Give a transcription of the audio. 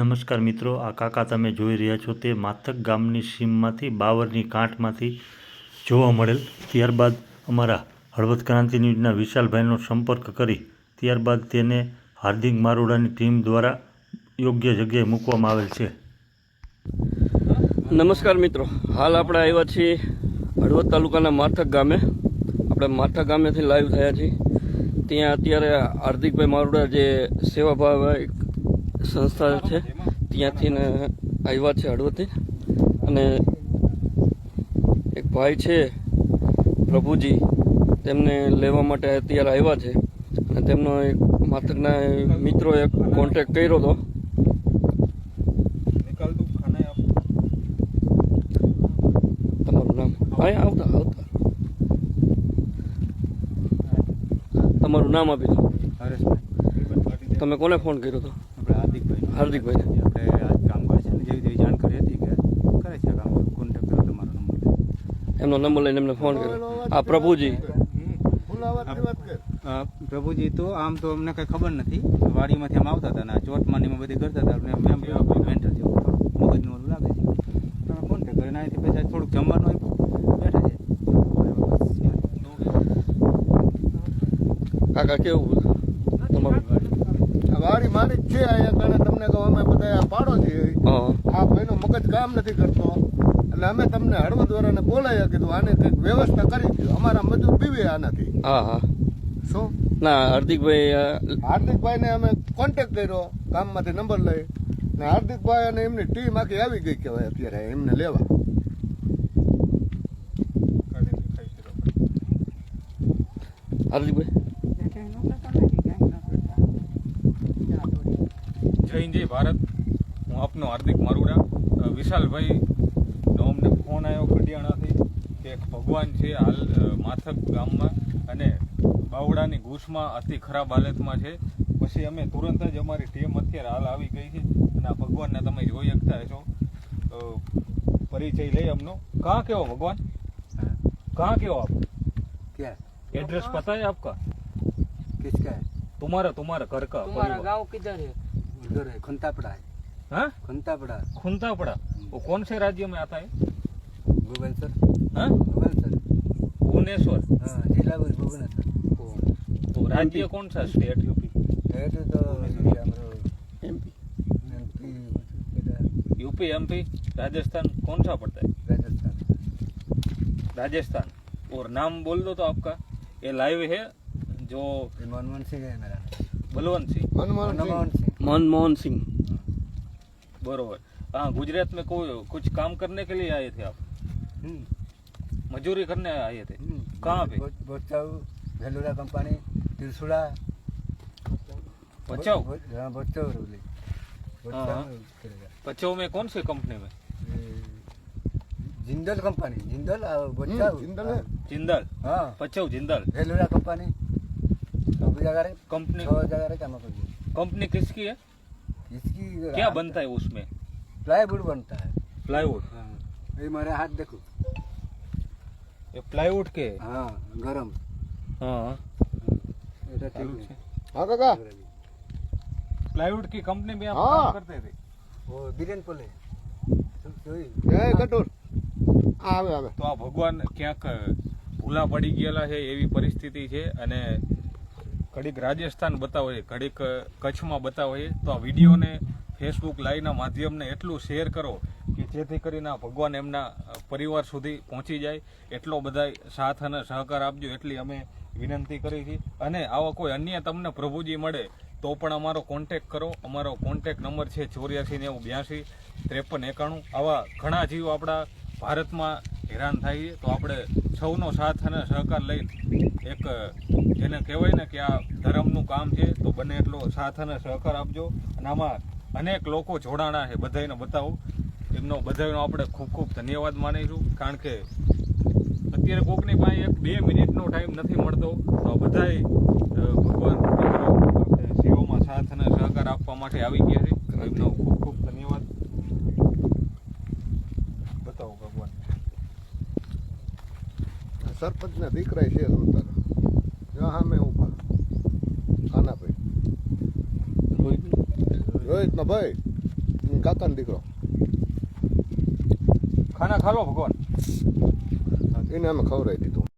નમસ્કાર મિત્રો, આ કાકા તમે જોઈ રહ્યા છો તે માથક ગામની સીમમાંથી, બાવરની કાંઠમાંથી જોવા મળેલ. ત્યારબાદ અમારા હળવદ ક્રાંતિ ન્યૂઝના વિશાલભાઈનો સંપર્ક કરી, ત્યારબાદ તેને હાર્દિક મારોડાની ટીમ દ્વારા યોગ્ય જગ્યાએ મૂકવામાં આવેલ છે. નમસ્કાર મિત્રો, હાલ આપણે આવ્યા છીએ હળવદ તાલુકાના માથક ગામે. આપણે માથક ગામેથી લાઈવ થયા છીએ. ત્યાં અત્યારે હાર્દિકભાઈ મારુડા જે સેવાભાવ સંસ્થા છે. ત્યાંથી ને આવ્યા છે હળવદથી અને એક ભાઈ છે પ્રભુજી. તેમને લેવા માટે અત્યારે આવ્યા છે. અને તેમનો એક માથરના મિત્રોએ કોન્ટેક્ટ કર્યો હતો. તમારું નામ? હા આવતા આવતા. તમારું નામ આપી દો. તમે કોને ફોન કર્યો હતો? હાર્દિકભાઈ. આપણે આ કામ કરે છે ને જેવી તેવી જાણકારી હતી કે કરે છે કામ કોન્ટેક્ટ કરો તમારો નંબર એમનો નંબર લઈને એમને ફોન કર્યો. આ પ્રભુજી. તો આમ તો અમને કઈ ખબર નથી. વાડીમાંથી આમ આવતા હતા ને ચોટમાં ને એમાં બધી કરતા હતા મેન્ટલ જેવું મગજનું ઓલું લાગે છે. કોન્ટેક્ટ કરીને અહીંથી પછી થોડુંક જમવાનું બેઠા છે. કાકા કેવું? તમારું વાડી મારી જ છે અહીંયા કારણે તમને કહું અમે બધા આ પાડો છીએ. આ ભાઈનો મગજ કામ નથી કરતો. એટલે અમે તમને હળવદ વાળાને બોલાયા કીધું આને કંઈક વ્યવસ્થા કરી દીધું અમારા મજૂર પીવે આનાથી. હા હા. શું? ના હાર્દિકભાઈ હાર્દિકભાઈને અમે કોન્ટેક્ટ કર્યો કામમાંથી નંબર લઈ. ને હાર્દિકભાઈ અને એમની ટીમ આખી આવી ગઈ કહેવાય અત્યારે એમને લેવા. હાર્દિકભાઈ? જય હિન્દ જય ભારત હું આપનો હાર્દિક મારુડા અ, વિશાલભાઈનો અમને ફોન આવ્યો કડિયાણાથી કે એક ભગવાન છે હાલ અ, માથક ગામમાં અને બાવડાની ઘૂસમાં અતિ ખરાબ હાલતમાં છે પછી અમે તુરંત જ અમારી ટીમ અત્યારે હાલ આવી ગઈ છે અને આ ભગવાનને તમે જોઈ શકતા છો અ, પરિચય લઈ અમનો કાં કેવો ભગવાન कहाँ के हो आप क्या एड्रेस पता है आपका किसका है तुम्हारा तुम्हारा घर का तुम्हारा परिवार। गांव किधर है उधर है खुंतापड़ा है हाँ खुंतापड़ा खुंतापड़ा वो कौन से राज्य में आता है भुवनेश्वर हाँ भुवनेश्वर भुवनेश्वर हाँ जिला भुवनेश्वर तो राज्य कौन सा स्टेट यूपी स्टेट तो एमपी यूपी एमपी राजस्थान कौन सा पड़ता है राजस्थान राजस्थान और नाम बोल दो तो आपका ये लाइव है जो मनमोहन सिंह है मेरा बलवंत सिंह मनमोहन सिंह मनमोहन सिंह। बरोबर. हाँ गुजरात में कोई कुछ काम करने के लिए आए थे आप? हम्म। मजूरी करने आए थे? हम्म। कहाँ पे? बचाऊ झंडूरा कंपनी तिरसुड़ा बचाऊ बचाऊ बचाऊ में कौन से कंपनी में? जिंदल कंपनी जिंदल हम्म, बचाऊ जिंदल। जिंदल? हाँ। बचाऊ जिंदल। हाँ। झंडूरा कंपनी। सब जगह रे। कंपनी? सब जगह रे काम कर कंपनी किसकी है इसकी क्या बनता है उसमें प्लाईवुड बनता है प्लाईवुड ये मेरे हाथ देखो ये प्लाईवुड के हाँ गरम हाँ हाँ काका प्लाईवुड की कंपनी में आप काम करते थे वो बिरेन पोले જય કટોર આવે આવે તો આ ભગવાન ક્યાંક ભૂલા પડી ગયેલા છે એવી પરિસ્થિતિ છે અને ઘડીક રાજસ્થાન બતાવો છે ઘડીક કચ્છમાં બતાવો છે તો આ વિડીયોને ફેસબુક લાઈવના માધ્યમને એટલું શેર કરો કે જેથી કરીને ભગવાન એમના પરિવાર સુધી પહોંચી જાય. એટલો બધા સાથ અને સહકાર આપજો એટલી અમે વિનંતી કરી છે. અને આવા કોઈ અન્ય તમને પ્રભુજી મળે તો પણ અમારો કોન્ટેક કરો. અમારો કોન્ટેક નંબર છે ચોર્યાસી નેવું બ્યાસી, ત્રેપન એકાણું. આવા ઘણા જીવ આપણા ભારતમાં હેરાન થાય તો આપણે સૌનો સાથ અને સહકાર લઈને એક, જેને કહેવાય ને કે આ ધર્મનું કામ છે, તો બને એટલો સાથ અને સહકાર આપજો. અને આમાં અનેક લોકો જોડાણા છે બધાને બતાવો. એમનો બધાનો આપણે ખૂબ ખૂબ ધન્યવાદ માનીશું કારણ કે અત્યારે કોકની પાસે એક બે મિનિટનો ટાઈમ નથી મળતો, તો બધાય ભગવાન આપણે સેવામાં સાથ અને સહકાર આપવા માટે આવી ગયા છે. એમનો ખૂબ ખૂબ ધન્યવાદ. બતાવો સરપંચના દીકરા છે રમતા જો સામે ઊભા ખાના ભાઈ રોહિતનો ભાઈ. કાકા કાકાનો દીકરો. ખાના ખાલો ભગવાન. એને અમે ખવડાવી દીધું.